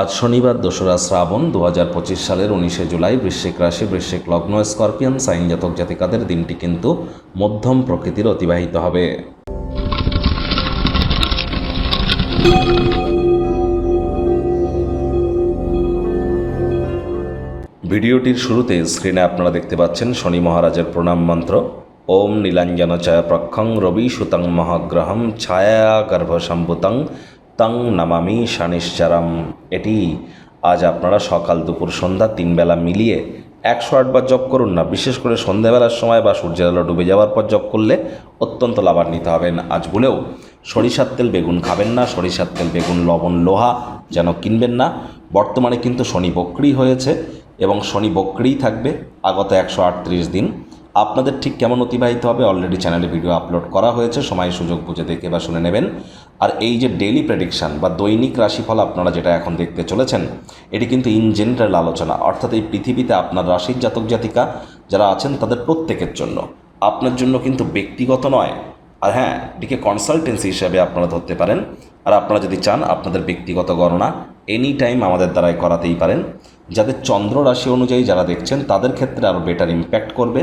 আজ শনিবার দোসরা শ্রাবণ দু হাজার পঁচিশ সালের উনিশে জুলাই বৃশ্চিক রাশি, বৃশ্চিক লগ্ন, স্করপিয়ান, সাইন জাতক জাতিকাদের দিনটি কিন্তু মধ্যম প্রকৃতির অতিবাহিত হবে। ভিডিওটির শুরুতে স্ক্রিনে আপনারা দেখতে পাচ্ছেন শনি মহারাজের প্রণাম মন্ত্র। ওম নীলাঞ্জন ছায়া প্রক্ষং রবি সুতং মহাগ্রহম ছায়া গর্ভসম্ভুতং তং নামামি শানিশ্চারম। এটি আজ আপনারা সকাল দুপুর সন্ধ্যা তিন বেলা মিলিয়ে একশো আটবার জপ করুন না, বিশেষ করে সন্ধ্যাবেলার সময় বা সূর্যের আলো ডুবে যাওয়ার পর জপ করলে অত্যন্ত লাভান্বিত হবেন। আজ বলেও সরিষার তেল বেগুন খাবেন না, সরিষার তেল, বেগুন, লবণ, লোহা যেন কিনবেন না। বর্তমানে কিন্তু শনি বক্রি হয়েছে এবং শনি বক্রিই থাকবে আগত একশো আটত্রিশ দিন। আপনাদের ঠিক কেমন অতিবাহিত হবে? অলরেডি চ্যানেলে ভিডিও আপলোড করা হয়েছে, সময় সুযোগ বুঝে দেখে বা শুনে নেবেন। আর এই যে ডেইলি প্রেডিকশান বা দৈনিক রাশিফল আপনারা যেটা এখন দেখতে চলেছেন, এটি কিন্তু ইন জেনারেল আলোচনা। অর্থাৎ এই পৃথিবীতে আপনার রাশির জাতক জাতিকা যারা আছেন, তাদের প্রত্যেকের জন্য। আপনার জন্য কিন্তু ব্যক্তিগত নয়। আর হ্যাঁ এটিকে কনসালটেন্সি হিসাবে আপনারা ধরতে পারেন। আর আপনারা যদি চান, আপনাদের ব্যক্তিগত গণনা এনি টাইম আমাদের দ্বারাই করাতেই পারেন। যাদের চন্দ্র রাশি অনুযায়ী যারা দেখছেন, তাদের ক্ষেত্রে আরও বেটার ইম্প্যাক্ট করবে।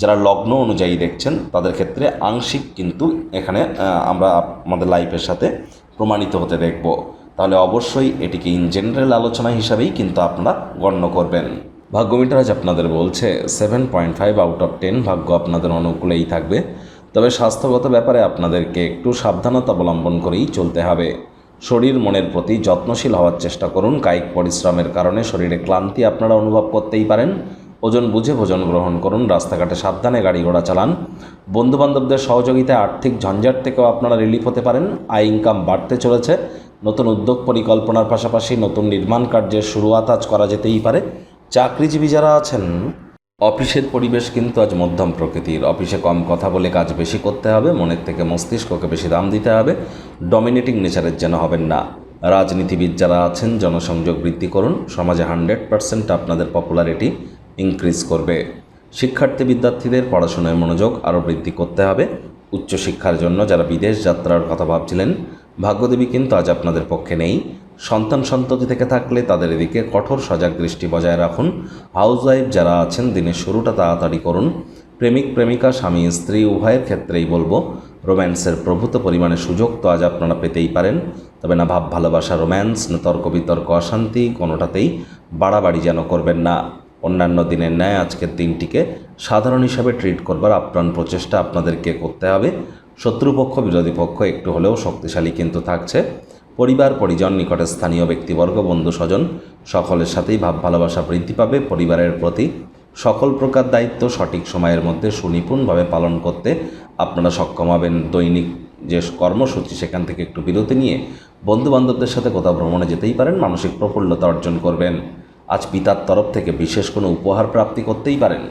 যারা লগ্ন অনুযায়ী দেখছেন, তাদের ক্ষেত্রে আংশিক কিন্তু এখানে আমরা আমাদের লাইফের সাথে প্রমাণিত হতে দেখব। তাহলে অবশ্যই এটিকে ইন জেনারেল আলোচনা হিসাবেই কিন্তু আপনারা গণ্য করবেন। ভাগ্যমিটার আজ আপনাদের বলছে seven point five out of ten ভাগ্য আপনাদের অনুকূলেই থাকবে। তবে স্বাস্থ্যগত ব্যাপারে আপনাদেরকে একটু সাবধানতা অবলম্বন করেই চলতে হবে। শরীর মনের প্রতি যত্নশীল হওয়ার চেষ্টা করুন। কায়িক পরিশ্রমের কারণে শরীরে ক্লান্তি আপনারা অনুভব করতেই পারেন। ওজন বুঝে ভোজন গ্রহণ করুন। রাস্তাঘাটে সাবধানে গাড়ি ঘোড়া চালান। বন্ধুবান্ধবদের সহযোগিতায় আর্থিক ঝঞ্ঝাট থেকেও আপনারা রিলিফ হতে পারেন। আয় ইনকাম বাড়তে চলেছে। নতুন উদ্যোগ পরিকল্পনার পাশাপাশি নতুন নির্মাণ কার্যের শুরুয়াত আজ করা যেতেই পারে। চাকরিজীবী যারা আছেন অফিসের পরিবেশ কিন্তু আজ মধ্যম প্রকৃতির। অফিসে কম কথা বলে কাজ বেশি করতে হবে, মনের থেকে মস্তিষ্ককে বেশি দাম দিতে হবে ডমিনেটিং নেচারের যেন হবেন না। রাজনীতিবিদ যারা আছেন, জনসংযোগ বৃদ্ধি করুন, সমাজে হান্ড্রেড পার্সেন্ট আপনাদের পপুলারিটি ইনক্রিজ করবে। শিক্ষার্থী বিদ্যার্থীদের পড়াশোনায় মনোযোগ আরও বৃদ্ধি করতে হবে। উচ্চশিক্ষার জন্য যারা বিদেশ যাত্রার কথা ভাবছিলেন, ভাগ্যদেবী কিন্তু আজ আপনাদের পক্ষে নেই। সন্তান সন্ততি থেকে থাকলে তাদের এদিকে কঠোর সজাগ দৃষ্টি বজায় রাখুন। হাউসওয়াইফ যারা আছেন দিনের শুরুটা তাড়াতাড়ি করুন। প্রেমিক, প্রেমিকা, স্বামী, স্ত্রী, উভয়ের ক্ষেত্রেই বলব রোম্যান্সের প্রভূত পরিমাণে সুযোগ তো আজ আপনারা পেতেই পারেন। তবে না ভাব, ভালোবাসা রোম্যান্স না তর্ক বিতর্ক, অশান্তি কোনোটাতেই বাড়াবাড়ি যেন করবেন না। অন্যান্য দিনের ন্যায় আজকের দিনটিকে সাধারণ হিসাবে ট্রিট করবার আপ্রাণ প্রচেষ্টা আপনাদেরকে করতে হবে। শত্রুপক্ষ, বিরোধী পক্ষ একটু হলেও শক্তিশালী কিন্তু থাকছে। পরিবার, পরিজন, নিকটে স্থানীয় ব্যক্তিবর্গ, বন্ধু, স্বজন, সকলের সাথেই ভাব, ভালোবাসা বৃদ্ধি পাবে। পরিবারের প্রতি সকল প্রকার দায়িত্ব সঠিক সময়ের মধ্যে সুনিপুণভাবে পালন করতে আপনারা সক্ষম হবেন। দৈনিক যে কর্মসূচি, সেখান থেকে একটু বিরতি নিয়ে বন্ধুবান্ধবদের সাথে কোথাও ভ্রমণে যেতেই পারেন, মানসিক প্রফুল্লতা অর্জন করবেন। আজ পিতার তরফ থেকে বিশেষ কোনো উপহার প্রাপ্তি করতেই পারেন।